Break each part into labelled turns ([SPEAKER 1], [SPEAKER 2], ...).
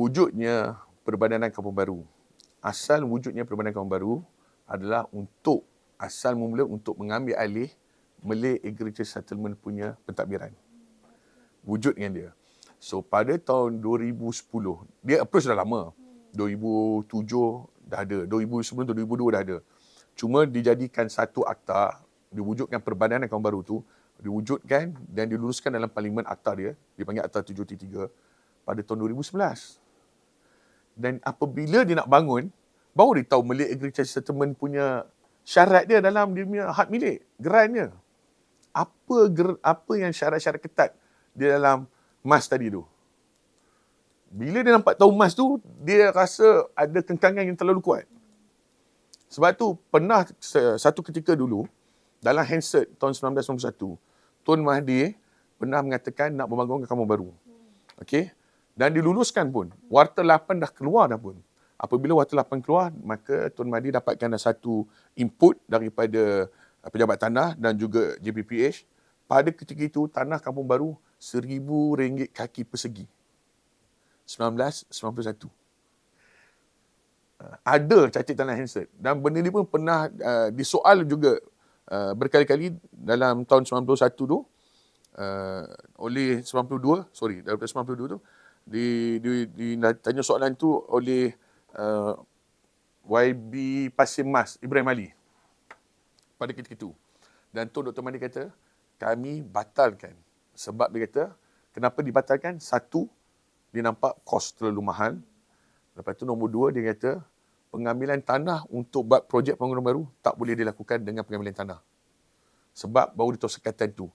[SPEAKER 1] wujudnya Perbadanan Kampung Baru. Asal wujudnya Perbadanan Kampung Baru adalah untuk asal mula untuk mengambil alih Malay Agriculture Settlement punya pentadbiran. Wujud dengan dia. So pada tahun 2010, dia approach dah lama. 2007 dah ada, 2000 sebelum tu 2002 dah ada. Cuma dijadikan satu akta, diwujudkan perbadanan kaum baru tu, diwujudkan dan diluluskan dalam parlimen akta dia, dipanggil akta 73 pada tahun 2011. Dan apabila dia nak bangun, baru dia tahu Malay Agriculture Settlement punya syarat dia dalam dia punya hak milik, gerannya. Apa apa yang syarat-syarat ketat di dalam mas tadi tu? Bila dia nampak tahu mas tu, dia rasa ada kengkangan yang terlalu kuat. Sebab tu pernah satu ketika dulu dalam handset tahun 1991, Tun Mahdi pernah mengatakan nak membangunkan kampung baru. Okey. Dan diluluskan pun. Warta 8 dah keluar dah pun. Apabila Warta 8 keluar, maka Tun Mahdi dapatkan satu input daripada uh, pejabat tanah dan juga JPPH. Pada ketika itu, tanah kampung baru RM1,000 kaki persegi. 1991. Uh, ada cacat tanah handset. Dan benda ni pun pernah uh, disoal juga uh, berkali-kali dalam tahun 91 tu. Uh, oleh 92, sorry, daripada 92 tu. Di, di, di, tanya soalan tu oleh uh, YB Pasir Mas, Ibrahim Ali. Pada ketika itu. Dan tu Dr. Mandi kata, kami batalkan. Sebab dia kata, kenapa dibatalkan? Satu, dia nampak kos terlalu mahal. Lepas tu nombor dua dia kata pengambilan tanah untuk buat projek pembangunan baru tak boleh dilakukan dengan pengambilan tanah. Sebab baru tahu sekatan tu.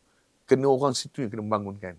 [SPEAKER 1] Kena orang situ yang kena membangunkan.